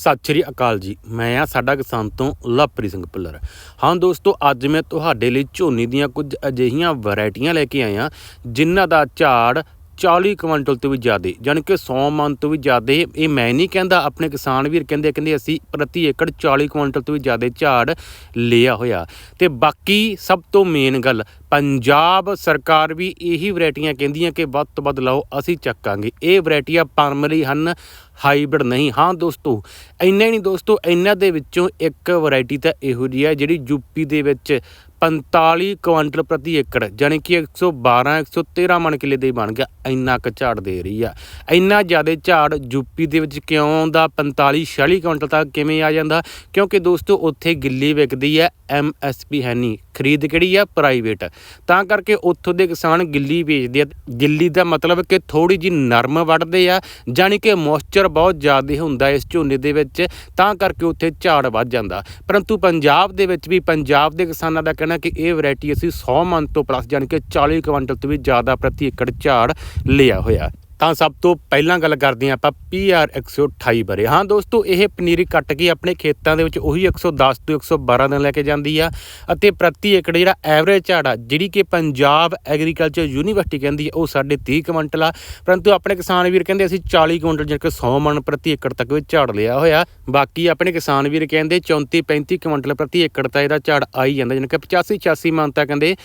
ਸਤਿ ਸ਼੍ਰੀ ਅਕਾਲ ਜੀ। ਮੈਂ ਆ ਸਾਡਾ ਕਿਸਾਨ ਤੋਂ ਲਵਪ੍ਰੀ ਸਿੰਘ ਭੁੱਲਰ। ਹਾਂ ਦੋਸਤੋ, ਅੱਜ ਮੈਂ ਤੁਹਾਡੇ ਲਈ ਝੋਨੇ ਦੀਆਂ ਕੁਝ ਅਜਿਹੀਆਂ ਵੈਰਾਈਟੀਆਂ ਲੈ ਕੇ ਆਇਆ, ਜਿਨ੍ਹਾਂ ਦਾ ਝਾੜ 40 ਕੁਇੰਟਲ ਤੋਂ ਵੀ ਜ਼ਿਆਦਾ ਯਾਨੀ ਕਿ 100 ਮਨ ਤੋਂ ਵੀ ਜ਼ਿਆਦਾ, ਇਹ ਮੈਂ ਨਹੀਂ ਕਹਿੰਦਾ, ਆਪਣੇ ਕਿਸਾਨ ਵੀਰ ਕਹਿੰਦੇ ਕਹਿੰਦੇ ਅਸੀਂ ਪ੍ਰਤੀ ਏਕੜ 40 ਕੁਇੰਟਲ ਤੋਂ ਵੀ ਜ਼ਿਆਦਾ ਝਾੜ ਲਿਆ ਹੋਇਆ। ਤੇ ਬਾਕੀ ਸਭ ਤੋਂ ਮੇਨ ਗੱਲ, ਪੰਜਾਬ ਸਰਕਾਰ ਵੀ ਇਹੀ ਵੈਰਾਈਟੀਆਂ ਕਹਿੰਦੀਆਂ ਕਿ ਵੱਧ ਤੋਂ ਵੱਧ ਲਾਓ, ਅਸੀਂ ਚੱਕਾਂਗੇ। ਇਹ ਵੈਰਾਈਟੀਆਂ ਪ੍ਰਾਇਮਰੀ ਹਨ, ਹਾਈਬ੍ਰਿਡ ਨਹੀਂ। ਹਾਂ ਦੋਸਤੋ, ਇੰਨਾ ਹੀ ਨਹੀਂ ਦੋਸਤੋ ਇਹਨਾਂ ਦੇ ਵਿੱਚੋਂ ਇੱਕ ਵੈਰਾਈਟੀ ਤਾਂ ਇਹੋ ਜਿਹੀ ਹੈ ਜਿਹੜੀ ਯੂਪੀ ਦੇ ਵਿੱਚ 45 ਕੁਇੰਟਲ ਪ੍ਰਤੀ ਏਕੜ ਯਾਨੀ ਕਿ 112 113 ਮਣ ਕਿਲੇ ਦੇ ਹੀ ਬਣ ਗਿਆ। ਇੰਨਾ ਕੁ ਝਾੜ ਦੇ ਰਹੀ ਆ। ਇੰਨਾ ਜ਼ਿਆਦਾ ਝਾੜ ਯੂਪੀ ਦੇ ਵਿੱਚ ਕਿਉਂ ਆਉਂਦਾ? 45 46 ਕੁਇੰਟਲ ਤੱਕ ਕਿਵੇਂ ਆ ਜਾਂਦਾ? ਕਿਉਂਕਿ ਦੋਸਤੋ, ਉੱਥੇ ਗਿੱਲੀ ਵਿਕਦੀ ਹੈ। ਐਮਐਸਪੀ ਹੈ ਨਹੀਂ, ਖਰੀਦ ਕਿਹੜੀ ਆ? ਪ੍ਰਾਈਵੇਟ। ਤਾਂ ਕਰਕੇ ਉੱਥੋਂ ਦੇ ਕਿਸਾਨ ਗਿੱਲੀ ਵੇਚਦੇ ਆ। ਗਿੱਲੀ ਦਾ ਮਤਲਬ ਕਿ ਥੋੜੀ ਜੀ ਨਰਮ ਵੱਢਦੇ ਆ ਜਾਨੀ ਕਿ ਮੋਇਸਚਰ ਬਹੁਤ ਜ਼ਿਆਦਾ ਹੁੰਦਾ ਇਸ ਝੋਨੇ ਦੇ ਵਿੱਚ, ਤਾਂ ਕਰਕੇ ਉੱਥੇ ਝਾੜ ਵੱਧ ਜਾਂਦਾ। ਪਰੰਤੂ ਪੰਜਾਬ ਦੇ ਵਿੱਚ ਵੀ, ਪੰਜਾਬ ਦੇ ਕਿਸਾਨਾਂ ਦਾ ਕਹਿਣਾ ਕਿ ਇਹ ਵੈਰਾਈਟੀ ਅਸੀਂ 100 ਮਨ ਤੋਂ ਪਲੱਸ ਜਾਨੀ ਕਿ 40 ਕੁਇੰਟਲ ਤੋਂ ਵੀ ਜ਼ਿਆਦਾ ਪ੍ਰਤੀ ਏਕੜ ਝਾੜ ਲਿਆ ਹੋਇਆ। ਤਾਂ ਸਭ ਤੋਂ ਪਹਿਲਾਂ ਗੱਲ ਕਰਦੇ ਹਾਂ ਆਪਾਂ PR 128 ਬਾਰੇ। ਹਾਂ ਦੋਸਤੋ, ਇਹ ਪਨੀਰੀ ਕੱਟ ਕੇ ਆਪਣੇ ਖੇਤਾਂ ਦੇ ਵਿੱਚ ਉਹੀ 110 ਤੋਂ 112 ਦਿਨ ਲੈ ਕੇ ਜਾਂਦੀ ਆ ਅਤੇ ਪ੍ਰਤੀ ਏਕੜ ਜਿਹੜਾ ਐਵਰੇਜ ਝਾੜ ਆ ਜਿਹੜੀ ਕਿ ਪੰਜਾਬ ਐਗਰੀਕਲਚਰ ਯੂਨੀਵਰਸਿਟੀ ਕਹਿੰਦੀ ਆ, ਉਹ ਸਾਡੇ 30 ਕੁਇੰਟਲ ਆ। ਪਰੰਤੂ ਆਪਣੇ ਕਿਸਾਨ ਵੀਰ ਕਹਿੰਦੇ ਅਸੀਂ 40 ਕੁਇੰਟਲ ਜਿਵੇਂ ਕਿ 100 ਮਣ ਪ੍ਰਤੀ ਏਕੜ ਤੱਕ ਵੀ ਝਾੜ ਲਿਆ ਹੋਇਆ। ਬਾਕੀ ਆਪਣੇ ਕਿਸਾਨ ਵੀਰ ਕਹਿੰਦੇ 34 35 ਕੁਇੰਟਲ ਪ੍ਰਤੀ ਏਕੜ ਤਾਂ ਇਹਦਾ ਝਾੜ ਆ ਹੀ ਜਾਂਦਾ ਜਿਵੇਂ ਕਿ 85 86 ਮਣ ਤਾਂ ਕਹਿੰਦੇ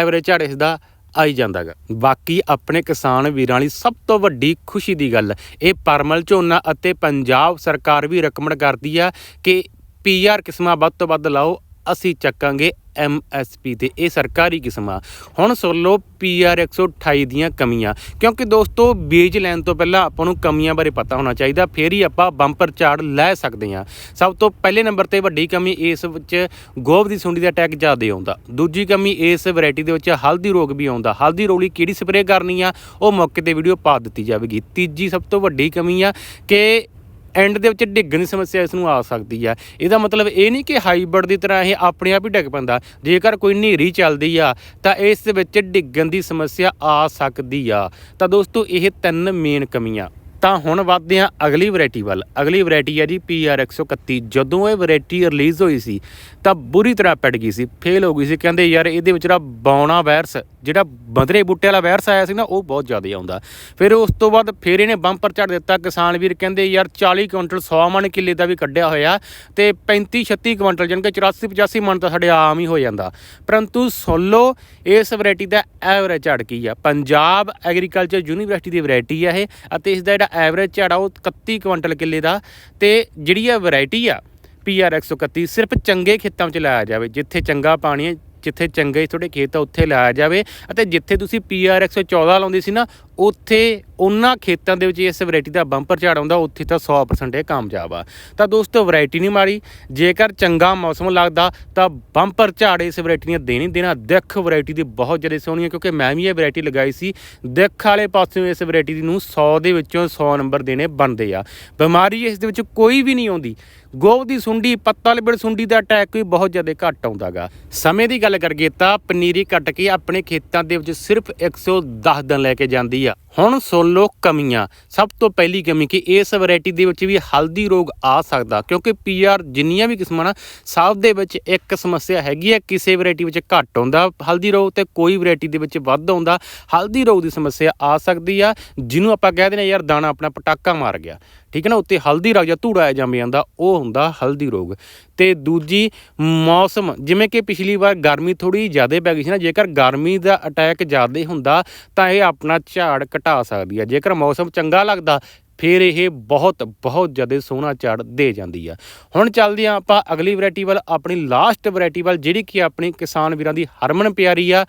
ਐਵਰੇਜ ਝਾੜ ਇਸ ਦਾ ਆਈ ਜਾਂਦਾਗਾ। ਬਾਕੀ ਆਪਣੇ ਕਿਸਾਨ ਵੀਰਾਂ ਲਈ ਸਭ ਤੋਂ ਵੱਡੀ ਖੁਸ਼ੀ ਦੀ ਗੱਲ, ਇਹ ਪਰਮਲ ਝੋਨਾ ਅਤੇ ਪੰਜਾਬ ਸਰਕਾਰ ਵੀ ਰეკਮੈਂਡ ਕਰਦੀ ਆ ਕਿ ਪੀਆਰ ਕਿਸਮਾਂ ਵੱਧ ਤੋਂ ਵੱਧ ਲਾਓ ਅਸੀਂ ਚੱਕਾਂਗੇ ਐਮਐਸਪੀ ਤੇ ਇਹ ਸਰਕਾਰੀ ਕਿਸਮ ਆ। ਹੁਣ ਸੁਣ ਲਓ ਪੀਆਰ 128 ਦੀਆਂ ਕਮੀਆਂ, ਕਿਉਂਕਿ ਦੋਸਤੋ ਬੀਜ ਲੈਣ ਤੋਂ ਪਹਿਲਾਂ ਆਪਾਂ ਨੂੰ ਕਮੀਆਂ ਬਾਰੇ ਪਤਾ ਹੋਣਾ ਚਾਹੀਦਾ, ਫੇਰ ਹੀ ਆਪਾਂ ਬੰਪਰ ਝਾੜ ਲੈ ਸਕਦੇ ਹਾਂ। ਸਭ ਤੋਂ ਪਹਿਲੇ ਨੰਬਰ ਤੇ ਵੱਡੀ ਕਮੀ ਇਸ ਵਿੱਚ ਗੋਭ ਦੀ ਸੁੰਡੀ ਦਾ ਅਟੈਕ ਜ਼ਿਆਦਾ ਆਉਂਦਾ। ਦੂਜੀ ਕਮੀ ਇਸ ਵੈਰਾਈਟੀ ਦੇ ਵਿੱਚ ਹਲਦੀ ਰੋਗ ਵੀ ਆਉਂਦਾ। ਹਲਦੀ ਰੋਗ ਕਿਹੜੀ ਸਪਰੇਅ ਕਰਨੀ ਆ, ਉਹ ਮੌਕੇ ਤੇ ਵੀਡੀਓ ਪਾ ਦਿੱਤੀ ਜਾਵੇਗੀ। ਤੀਜੀ ਸਭ ਤੋਂ ਵੱਡੀ ਕਮੀ ਆ ਕਿ ਐਂਡ ਦੇ ਵਿੱਚ ਡਿੱਗਣ ਦੀ ਸਮੱਸਿਆ ਇਸ ਨੂੰ ਆ ਸਕਦੀ ਆ। ਇਹਦਾ ਮਤਲਬ ਇਹ ਨਹੀਂ ਕਿ ਹਾਈਬ੍ਰਿਡ ਦੀ ਤਰ੍ਹਾਂ ਇਹ ਆਪਣੇ ਆਪ ਹੀ ਡਿੱਗ ਪੈਂਦਾ। ਜੇਕਰ ਕੋਈ ਹਨੇਰੀ ਚੱਲਦੀ ਆ, ਤਾਂ ਇਸ ਵਿੱਚ ਡਿੱਗਣ ਦੀ ਸਮੱਸਿਆ ਆ ਸਕਦੀ ਆ। ਤਾਂ ਦੋਸਤੋ, ਇਹ ਤਿੰਨ ਮੇਨ ਕਮੀਆਂ। ਤਾਂ ਹੁਣ ਵੱਧਦੇ ਹਾਂ ਅਗਲੀ ਵੈਰਾਈਟੀ ਵੱਲ। ਅਗਲੀ ਵੈਰਾਈਟੀ ਹੈ ਜੀ PR 131 ਜਦੋਂ ਇਹ ਵੈਰਾਈਟੀ ਰਿਲੀਜ਼ ਹੋਈ ਸੀ, ਤਾਂ ਬੁਰੀ ਤਰ੍ਹਾਂ ਪੜ ਗਈ ਸੀ, ਫੇਲ ਹੋ ਗਈ ਸੀ। ਕਹਿੰਦੇ ਯਾਰ, ਇਹਦੇ ਵਿੱਚ ਜਿਹੜਾ ਬੌਣਾ ਵਾਇਰਸ ਜਿਹੜਾ ਬੰਦਰੇ ਬੂਟੇ ਵਾਲਾ ਵਾਇਰਸ ਆਇਆ ਸੀ ਨਾ, ਉਹ ਬਹੁਤ ਜ਼ਿਆਦਾ ਆਉਂਦਾ। ਫਿਰ ਉਸ ਤੋਂ ਬਾਅਦ ਫਿਰ ਇਹਨੇ ਬੰਪਰ ਝੜ ਦਿੱਤਾ। ਕਿਸਾਨ ਵੀਰ ਕਹਿੰਦੇ ਯਾਰ 40 ਕੁਇੰਟਲ 100 ਮਣ ਕਿੱਲੇ ਦਾ ਵੀ ਕੱਢਿਆ ਹੋਇਆ ਤੇ 35 36 ਕੁਇੰਟਲ, ਜਾਣੀ ਕਿ 84 85 ਮਣ ਤਾਂ ਸਾਡੇ ਆਮ ਹੀ ਹੋ ਜਾਂਦਾ। ਪਰੰਤੂ ਸੋਲੋ ਇਸ ਵੈਰਾਈਟੀ ਦਾ ਐਵਰੇਜ ਝੜ ਕੀ ਆ। ਪੰਜਾਬ ਐਗਰੀਕਲਚਰ ਯੂਨੀਵਰਸਿਟੀ ਦੀ ਵੈਰਾਈਟੀ ਆ ਇਹ, ਅਤੇ ਇਸ ਦਾ ਜਿਹੜਾ ਐਵਰੇਜ ਝਾੜਾ ਉਹ 31 ਕੁਇੰਟਲ ਕਿੱਲੇ ਦਾ ਤੇ ਜਿਹੜੀ ਆ ਵੈਰਾਈਟੀ ਆ PR 131 ਸਿਰਫ ਚੰਗੇ ਖੇਤਾਂ ਵਿੱਚ ਲਾਇਆ ਜਾਵੇ, ਜਿੱਥੇ ਚੰਗਾ ਪਾਣੀ ਹੈ ਜਿੱਥੇ ਚੰਗੇ ਤੁਹਾਡੇ ਖੇਤ ਆ ਉੱਥੇ ਲਾਇਆ ਜਾਵੇ। ਅਤੇ ਜਿੱਥੇ ਤੁਸੀਂ PR 114 ਲਾਉਂਦੇ ਸੀ ਨਾ, ਉੱਥੇ ਉਹਨਾਂ ਖੇਤਾਂ ਦੇ ਵਿੱਚ ਇਸ ਵੈਰਾਈਟੀ ਦਾ ਬੰਪਰ ਝਾੜ ਆਉਂਦਾ, ਉੱਥੇ ਤਾਂ 100% ਇਹ ਕਾਮਯਾਬ ਆ। ਤਾਂ ਦੋਸਤੋ ਵੈਰਾਈਟੀ ਨਹੀਂ ਮਾਰੀ ਜੇਕਰ ਚੰਗਾ ਮੌਸਮ ਲੱਗਦਾ, ਤਾਂ ਬੰਪਰ ਝਾੜ ਇਸ ਵੈਰਾਈਟੀ ਦੀਆਂ ਦੇਣੀ ਦੇਣਾ। ਦਿੱਖ ਵੈਰਾਈਟੀ ਦੀ ਬਹੁਤ ਜ਼ਿਆਦਾ ਸੋਹਣੀ ਹੈ ਕਿਉਂਕਿ ਮੈਂ ਵੀ ਇਹ ਵੈਰਾਈਟੀ ਲਗਾਈ ਸੀ। ਦਿੱਖ ਵਾਲੇ ਪਾਸਿਓਂ ਇਸ ਵੈਰਾਈਟੀ ਨੂੰ 100 ਦੇ ਵਿੱਚੋਂ 100 ਨੰਬਰ ਦੇਣੇ ਬਣਦੇ ਆ। ਬਿਮਾਰੀ ਇਸ ਦੇ ਵਿੱਚ ਕੋਈ ਵੀ ਨਹੀਂ ਆਉਂਦੀ। ਗੋਭ ਦੀ ਸੁੰਡੀ, ਪੱਤਾ ਲਿਬੜ ਸੁੰਡੀ ਦਾ ਅਟੈਕ ਵੀ ਬਹੁਤ ਜ਼ਿਆਦਾ ਘੱਟ ਆਉਂਦਾਗਾ। ਸਮੇਂ ਦੀ ਗੱਲ ਕਰਗੇ ਤਾਂ ਪਨੀਰੀ ਕੱਟ ਕੇ ਆਪਣੇ ਖੇਤਾਂ ਦੇ ਵਿੱਚ ਸਿਰਫ 110 ਦਿਨ ਲੈ ਕੇ ਜਾਂਦੀ ਆ। ਹੁਣ ਸੁਣ ਲਓ ਕਮੀਆਂ। ਸਭ ਤੋਂ ਪਹਿਲੀ ਕਮੀ ਕਿ ਇਸ ਵੈਰਾਈਟੀ ਦੇ ਵਿੱਚ ਵੀ ਹਲਦੀ ਰੋਗ ਆ ਸਕਦਾ, ਕਿਉਂਕਿ ਪੀਆਰ ਜਿੰਨੀਆਂ ਵੀ ਕਿਸਮਾਂ ਨਾ, ਸਭ ਦੇ ਵਿੱਚ ਇੱਕ ਸਮੱਸਿਆ ਹੈਗੀ ਹੈ, ਕਿਸੇ ਵੈਰਾਈਟੀ ਵਿੱਚ ਘੱਟ ਆਉਂਦਾ ਹਲਦੀ ਰੋਗ ਤੇ ਕੋਈ ਵੈਰਾਈਟੀ ਦੇ ਵਿੱਚ ਵੱਧ ਆਉਂਦਾ, ਹਲਦੀ ਰੋਗ ਦੀ ਸਮੱਸਿਆ ਆ ਸਕਦੀ ਆ, ਜਿਹਨੂੰ ਆਪਾਂ ਕਹਿ ਦਿੰਦੇ ਯਾਰ ਦਾਣਾ ਆਪਣਾ ਪਟਾਕਾ ਮਾਰ ਗਿਆ। ਠੀਕ ਹੈ ਨਾ, ਉੱਤੇ ਹਲਦੀ ਰੋਗ ਜਾਂ ਧੂੜਾ ਆ ਜੰਮ ਜਾਂਦਾ, ਉਹ ਹੁੰਦਾ ਹਲਦੀ ਰੋਗ। ਤੇ ਦੂਜੀ, ਮੌਸਮ। ਜਿਵੇਂ ਕਿ ਪਿਛਲੀ ਵਾਰ ਗਰਮੀ ਥੋੜੀ ਜ਼ਿਆਦਾ ਪੈ ਗਈ ਸੀ ਨਾ, ਜੇਕਰ ਗਰਮੀ ਦਾ ਅਟੈਕ ਜ਼ਿਆਦਾ ਹੁੰਦਾ, ਤਾਂ ਇਹ ਆਪਣਾ ਝਾੜ ਘਟਾ ਸਕਦੀ ਹੈ ਜੇਕਰ ਮੌਸਮ ਚੰਗਾ ਲੱਗਦਾ, ਫਿਰ ਇਹ ਬਹੁਤ ਬਹੁਤ ਜ਼ਿਆਦਾ ਸੋਹਣਾ ਝਾੜ ਦੇ ਜਾਂਦੀ ਆ। ਹੁਣ ਚੱਲਦੇ ਆ ਆਪਾਂ ਅਗਲੀ ਵੈਰਾਈਟੀ ਵੱਲ, ਆਪਣੀ ਲਾਸਟ ਵੈਰਾਈਟੀ ਵੱਲ, ਜਿਹੜੀ ਕਿ ਆਪਣੀ ਕਿਸਾਨ ਵੀਰਾਂ ਦੀ ਹਰਮਨ ਪਿਆਰੀ ਆ।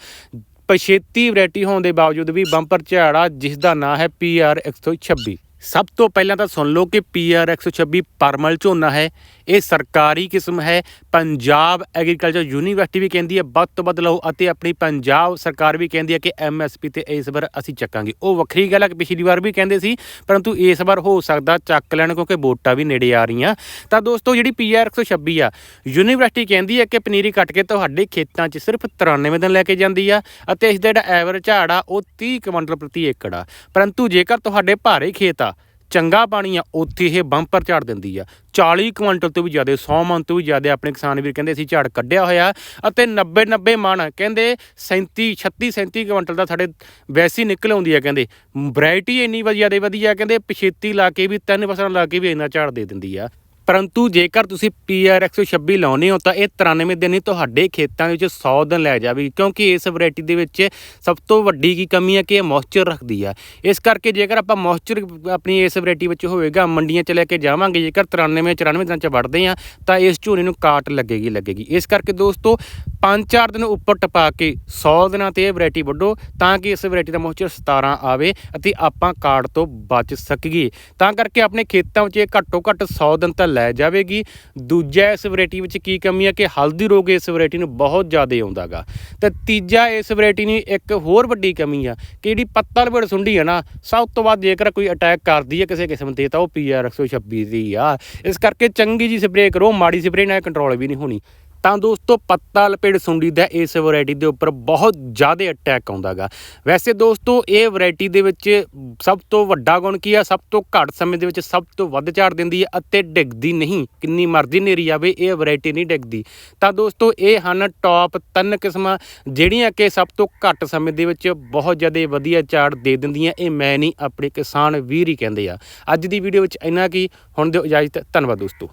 ਪਛੇਤੀ ਵੈਰਾਈਟੀ ਹੋਣ ਦੇ ਬਾਵਜੂਦ ਵੀ ਬੰਪਰ ਝਾੜਾ ਜਿਸ ਦਾ ਨਾਂ ਹੈ PR 126 ਸਭ ਤੋਂ ਪਹਿਲਾਂ ਤਾਂ ਸੁਣ ਲਓ ਕਿ PR 126 ਪਰਮਲ ਝੋਨਾ ਹੈ, ਇਹ ਸਰਕਾਰੀ ਕਿਸਮ ਹੈ, ਪੰਜਾਬ ਐਗਰੀਕਲਚਰ ਯੂਨੀਵਰਸਿਟੀ ਵੀ ਕਹਿੰਦੀ ਹੈ, ਵੱਧ ਤੋਂ ਵੱਧ ਲਓ ਅਤੇ ਆਪਣੀ ਪੰਜਾਬ ਸਰਕਾਰ ਵੀ ਕਹਿੰਦੀ ਹੈ ਕਿ ਐਮਐਸਪੀ ਤੇ ਇਸ ਵਾਰ ਅਸੀਂ ਚੱਕਾਂਗੇ। ਉਹ ਵੱਖਰੀ ਗੱਲ ਹੈ ਕਿ ਪਿਛਲੀ ਵਾਰ ਵੀ ਕਹਿੰਦੇ ਸੀ, ਪਰੰਤੂ ਇਸ ਵਾਰ ਹੋ ਸਕਦਾ ਚੱਕ ਲੈਣ ਕਿਉਂਕਿ ਵੋਟਾਂ ਵੀ ਨੇੜੇ ਆ ਰਹੀਆਂ। ਤਾਂ ਦੋਸਤੋ, ਜਿਹੜੀ PR 126 ਆ, ਯੂਨੀਵਰਸਿਟੀ ਕਹਿੰਦੀ ਹੈ ਕਿ ਪਨੀਰੀ ਕੱਟ ਕੇ ਤੁਹਾਡੇ ਖੇਤਾਂ 'ਚ ਸਿਰਫ 93 ਦਿਨ ਲੈ ਕੇ ਜਾਂਦੀ ਆ ਅਤੇ ਇਸ ਦਾ ਜਿਹੜਾ ਐਵਰੇਜ ਝਾੜ ਆ, ਉਹ 30 ਕੁਇੰਟਲ ਪ੍ਰਤੀ ਏਕੜ ਆ। ਪਰੰਤੂ ਜੇਕਰ ਤੁਹਾਡੇ ਭਾਰੇ ਖੇਤ ਆ ਚੰਗਾ ਪਾਣੀ ਆ, ਉੱਥੇ ਇਹ ਬੰਪਰ ਝਾੜ ਦਿੰਦੀ ਆ। 40 ਕੁਇੰਟਲ ਤੋਂ ਵੀ ਜ਼ਿਆਦਾ 100 ਮਨ ਤੋਂ ਵੀ ਜ਼ਿਆਦਾ ਆਪਣੇ ਕਿਸਾਨ ਵੀਰ ਕਹਿੰਦੇ ਅਸੀਂ ਝਾੜ ਕੱਢਿਆ ਹੋਇਆ ਅਤੇ 90 90 ਮਨ ਕਹਿੰਦੇ 37 36 37 ਕੁਇੰਟਲ ਦਾ ਸਾਡੇ ਵੈਸੀ ਨਿਕਲ ਆਉਂਦੀ ਆ, ਕਹਿੰਦੇ। ਵੈਰਾਈਟੀ ਇੰਨੀ ਵਧੀਆ ਦੇ ਵਧੀਆ, ਕਹਿੰਦੇ ਪਛੇਤੀ ਲਾ ਕੇ ਵੀ, ਤਿੰਨ ਫਸਲਾਂ ਲਾ ਕੇ ਵੀ ਇੰਨਾ ਝਾੜ ਦੇ ਦਿੰਦੀ ਆ। ਪਰੰਤੂ ਜੇਕਰ ਤੁਸੀਂ PR 126 ਲਾਉਨੇ ਹੋ ਤਾਂ ਇਹ 93 ਦਿਨ ਹੀ ਤੁਹਾਡੇ ਖੇਤਾਂ ਦੇ ਵਿੱਚ 100 ਦਿਨ ਲੈ ਜਾਵੇਗੀ, ਕਿਉਂਕਿ ਇਸ ਵੈਰਾਈਟੀ ਦੇ ਵਿੱਚ ਸਭ ਤੋਂ ਵੱਡੀ ਕੀ ਕਮੀ ਹੈ ਕਿ ਇਹ ਮੌਇਸਚਰ ਰੱਖਦੀ ਆ। ਇਸ ਕਰਕੇ ਜੇਕਰ ਆਪਾਂ ਮੌਇਸਚਰ ਆਪਣੀ ਇਸ ਵੈਰਾਈਟੀ ਵਿੱਚ ਹੋਵੇਗਾ, ਮੰਡੀਆਂ 'ਚ ਲੈ ਕੇ ਜਾਵਾਂਗੇ, ਜੇਕਰ 93 94 ਦਿਨਾਂ 'ਚ ਵੜਦੇ ਆ ਤਾਂ ਇਸ ਝੋਨੇ ਨੂੰ ਕਾਟ ਲੱਗੇਗੀ ਲੱਗੇਗੀ। ਇਸ ਕਰਕੇ ਦੋਸਤੋ 5-4 ਦਿਨ ਉੱਪਰ ਟਪਾ ਕੇ 100 ਦਿਨਾਂ ਤੇ ਇਹ ਵੈਰਾਈਟੀ ਵੱਢੋ, ਤਾਂ ਕਿ ਇਸ ਵੈਰਾਈਟੀ ਦਾ ਮੌਇਸਚਰ 17 ਆਵੇ ਅਤੇ ਆਪਾਂ ਕਾਟ ਤੋਂ ਬਚ ਸਕੀਏ। ਤਾਂ ਕਰਕੇ ਆਪਣੇ ਖੇਤਾਂ ਵਿੱਚ ਇਹ ਘੱਟੋ ਘੱਟ 100 ਦਿਨ ਤਾਂ ਲੈ ਜਾਵੇਗੀ। ਦੂਜਾ ਇਸ ਵੈਰਾਈਟੀ ਵਿੱਚ ਕੀ ਕਮੀ ਹੈ ਕਿ ਹਲਦੀ ਰੋਗ ਇਸ ਵੈਰਾਈਟੀ ਨੂੰ ਬਹੁਤ ਜ਼ਿਆਦਾ ਆਉਂਦਾਗਾ। ਤੇ ਤੀਜਾ ਇਸ ਵੈਰਾਈਟੀ ਦੀ ਇੱਕ ਹੋਰ ਵੱਡੀ ਕਮੀ ਆ ਕਿ ਜਿਹੜੀ ਪੱਤਲ ਲਪੇੜ ਸੁੰਡੀ ਹੈ ਨਾ, ਸਭ ਤੋਂ ਵੱਧ ਜੇਕਰ ਕੋਈ ਅਟੈਕ ਕਰਦੀ ਹੈ ਕਿਸੇ ਕਿਸਮ ਤੇ, ਤਾਂ ਉਹ ਪੀਆਰ 126 ਦੀ ਆ। ਇਸ ਕਰਕੇ ਚੰਗੀ ਜੀ ਸਪਰੇਅ ਕਰੋ, ਮਾੜੀ ਸਪਰੇਅ ਨਾਲ ਕੰਟਰੋਲ ਵੀ ਨਹੀਂ ਹੋਣੀ। ਤਾਂ ਦੋਸਤੋ, ਪੱਤਾ ਲਪੇੜ ਸੁੰਡੀ ਦਾ ਇਸ ਵੈਰਾਈਟੀ ਦੇ ਉੱਪਰ ਬਹੁਤ ਜ਼ਿਆਦਾ ਅਟੈਕ ਆਉਂਦਾਗਾ। ਵੈਸੇ ਦੋਸਤੋ, ਇਹ ਵੈਰਾਈਟੀ ਦੇ ਵਿੱਚ ਸਭ ਤੋਂ ਵੱਡਾ ਗੁਣ ਕੀ ਆ? ਸਭ ਤੋਂ ਘੱਟ ਸਮੇਂ ਦੇ ਵਿੱਚ ਸਭ ਤੋਂ ਵੱਧ ਝਾੜ ਦਿੰਦੀ ਹੈ ਅਤੇ ਡਿੱਗਦੀ ਨਹੀਂ। ਕਿੰਨੀ ਮਰਜ਼ੀ ਨੇਰੀ ਆਵੇ, ਇਹ ਵੈਰਾਈਟੀ ਨਹੀਂ ਡਿੱਗਦੀ। ਤਾਂ ਦੋਸਤੋ, ਇਹ ਹਨ ਟੌਪ ਤਿੰਨ ਕਿਸਮਾਂ, ਜਿਹੜੀਆਂ ਕਿ ਸਭ ਤੋਂ ਘੱਟ ਸਮੇਂ ਦੇ ਵਿੱਚ ਬਹੁਤ ਜ਼ਿਆਦਾ ਵਧੀਆ ਝਾੜ ਦੇ ਦਿੰਦੀਆਂ। ਇਹ ਮੈਂ ਨਹੀਂ, ਆਪਣੇ ਕਿਸਾਨ ਵੀਰ ਹੀ ਕਹਿੰਦੇ ਆ। ਅੱਜ ਦੀ ਵੀਡੀਓ ਵਿੱਚ ਇੰਨਾ ਕੀ। ਹੁਣ ਦਿਓ ਇਜਾਜ਼ਤ, ਧੰਨਵਾਦ ਦੋਸਤੋ।